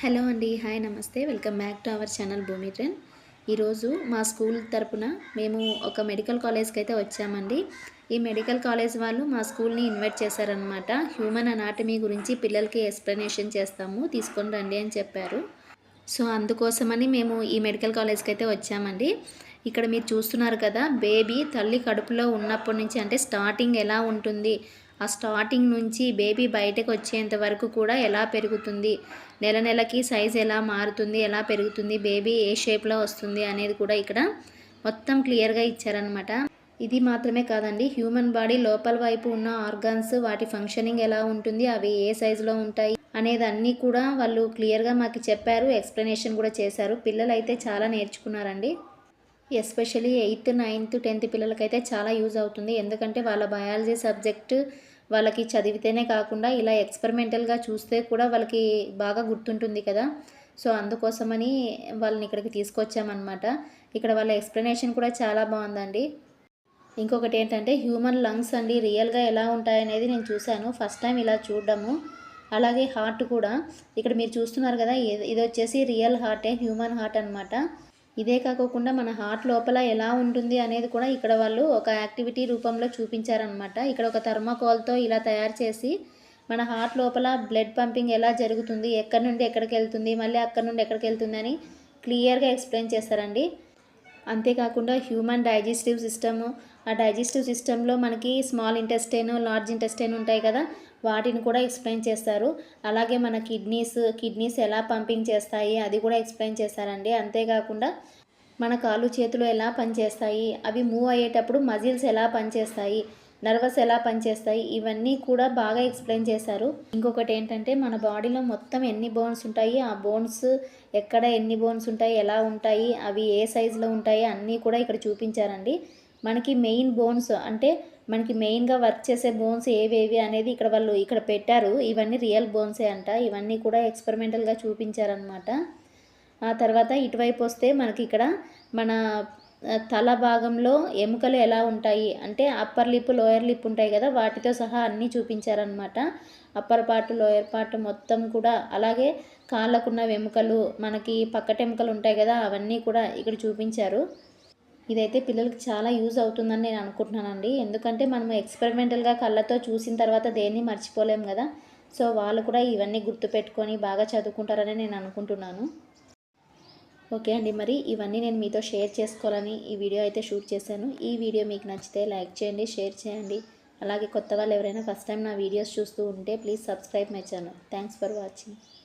Hello అండి hi నమస్తే. Welcome back to our channel Bhoomi trend. ఈరోజు మా స్కూల్ తరపున మేము ఒక మెడికల్ కాలేజ్కి అయితే వచ్చామండి. ఈ మెడికల్ కాలేజ్ వాళ్ళు మా స్కూల్ని ఇన్వైట్ చేశారనమాట హ్యూమన్ అనాటమీ గురించి పిల్లలకి ఎక్స్ప్లెనేషన్ చేస్తాము తీసుకొని రండి అని చెప్పారు. సో అందుకోసమని మేము ఈ మెడికల్ కాలేజ్కి అయితే వచ్చామండి. ఇక్కడ మీరు చూస్తున్నారు కదా బేబీ తల్లి కడుపులో ఉన్నప్పటి నుంచి అంటే స్టార్టింగ్ ఎలా ఉంటుంది ఆ స్టార్టింగ్ నుంచి బేబీ బయటకు వచ్చేంత వరకు కూడా ఎలా పెరుగుతుంది? నెల నెలకి సైజ్ ఎలా మారుతుంది? ఎలా పెరుగుతుంది? బేబీ ఏ షేప్లో వస్తుంది? అనేది కూడా ఇక్కడ మొత్తం క్లియర్గా ఇచ్చారనమాట ఇది మాత్రమే కాదండి. హ్యూమన్ బాడీ లోపల వైపు ఉన్న ఆర్గాన్స్ వాటి ఫంక్షనింగ్ ఎలా ఉంటుంది? అవి ఏ సైజులో ఉంటాయి? అనేది అన్నీ కూడా వాళ్ళు క్లియర్గా మాకు చెప్పారు. ఎక్స్ప్లెనేషన్ కూడా చేశారు. పిల్లలు అయితే చాలా నేర్చుకున్నారండి. ఎస్పెషలీ ఎయిత్ నైన్త్ టెన్త్ పిల్లలకైతే చాలా యూజ్ అవుతుంది. ఎందుకంటే వాళ్ళ బయాలజీ సబ్జెక్ట్ వాళ్ళకి చదివితేనే కాకుండా ఇలా ఎక్స్పెరిమెంటల్గా చూస్తే కూడా వాళ్ళకి బాగా గుర్తుంటుంది కదా. సో అందుకోసమని వాళ్ళని ఇక్కడికి తీసుకొచ్చామన్నమాట. ఇక్కడ వాళ్ళ ఎక్స్ప్లెనేషన్ కూడా చాలా బాగుందండి. ఇంకొకటి ఏంటంటే హ్యూమన్ లంగ్స్ అండి రియల్గా ఎలా ఉంటాయనేది నేను చూశాను. ఫస్ట్ టైం ఇలా చూడడము. అలాగే హార్ట్ కూడా. ఇక్కడ మీరు చూస్తున్నారు కదా ఇది వచ్చేసి రియల్ హార్టే హ్యూమన్ హార్ట్ అనమాట ఇదే కాకుండా మన హార్ట్ లోపల ఎలా ఉంటుంది అనేది కూడా ఇక్కడ వాళ్ళు ఒక యాక్టివిటీ రూపంలో చూపించారనమాట ఇక్కడ ఒక థర్మాకోల్తో ఇలా తయారు చేసి మన హార్ట్ లోపల బ్లడ్ పంపింగ్ ఎలా జరుగుతుంది ఎక్కడి నుండి ఎక్కడికి వెళ్తుంది మళ్ళీ అక్కడి నుండి ఎక్కడికి వెళ్తుంది అని క్లియర్గా ఎక్స్ప్లెయిన్ చేస్తారండి. అంతేకాకుండా హ్యూమన్ డైజెస్టివ్ సిస్టమ్ ఆ డైజెస్టివ్ సిస్టంలో మనకి స్మాల్ ఇంటెస్టైన్ లార్జ్ ఇంటెస్టైన్ ఉంటాయి కదా వాటిని కూడా ఎక్స్ప్లెయిన్ చేస్తారు. అలాగే మన కిడ్నీస్ కిడ్నీస్ ఎలా పంపింగ్ చేస్తాయి అది కూడా ఎక్స్ప్లెయిన్ చేస్తారండి. అంతేకాకుండా మన కాళ్ళు చేతులు ఎలా పనిచేస్తాయి అవి మూవ్ అయ్యేటప్పుడు మజిల్స్ ఎలా పనిచేస్తాయి నర్వస్ ఎలా పనిచేస్తాయి ఇవన్నీ కూడా బాగా ఎక్స్ప్లెయిన్ చేశారు. ఇంకొకటి ఏంటంటే మన బాడీలో మొత్తం ఎన్ని బోన్స్ ఉంటాయి ఆ బోన్స్ ఎక్కడ ఎన్ని బోన్స్ ఉంటాయి ఎలా ఉంటాయి అవి ఏ సైజులో ఉంటాయి అన్నీ కూడా ఇక్కడ చూపించారండి. మనకి మెయిన్ బోన్స్ అంటే మనకి మెయిన్గా వర్క్ చేసే బోన్స్ ఏవేవి అనేది ఇక్కడ వాళ్ళు ఇక్కడ పెట్టారు. ఇవన్నీ రియల్ బోన్సే అంట. ఇవన్నీ కూడా ఎక్స్పెరిమెంటల్గా చూపించారనమాట ఆ తర్వాత ఇటువైపు వస్తే మనకి ఇక్కడ మన తల భాగంలో ఎముకలు ఎలా ఉంటాయి? అంటే అప్పర్ లిప్ లోయర్ లిప్ ఉంటాయి కదా వాటితో సహా అన్నీ చూపించారనమాట అప్పర్ పార్ట్ లోయర్ పార్ట్ మొత్తం కూడా. అలాగే కాళ్ళకున్న ఎముకలు మనకి పక్కటెముకలు ఉంటాయి కదా అవన్నీ కూడా ఇక్కడ చూపించారు. ఇదైతే పిల్లలకి చాలా యూజ్ అవుతుందని నేను అనుకుంటున్నానండి. ఎందుకంటే మనం ఎక్స్పెరిమెంటల్గా కళ్ళతో చూసిన తర్వాత దేన్ని మర్చిపోలేం కదా. సో వాళ్ళు కూడా ఇవన్నీ గుర్తుపెట్టుకొని బాగా చదువుకుంటారని నేను అనుకుంటున్నాను. ఓకే అండి. మరి ఇవన్నీ నేను మీతో షేర్ చేసుకోవాలని ఈ వీడియో అయితే షూట్ చేశాను. ఈ వీడియో మీకు నచ్చితే లైక్ చేయండి షేర్ చేయండి. అలాగే కొత్త వాళ్ళు ఎవరైనా ఫస్ట్ టైం నా వీడియోస్ చూస్తూ ఉంటే please subscribe my channel. Thanks for watching.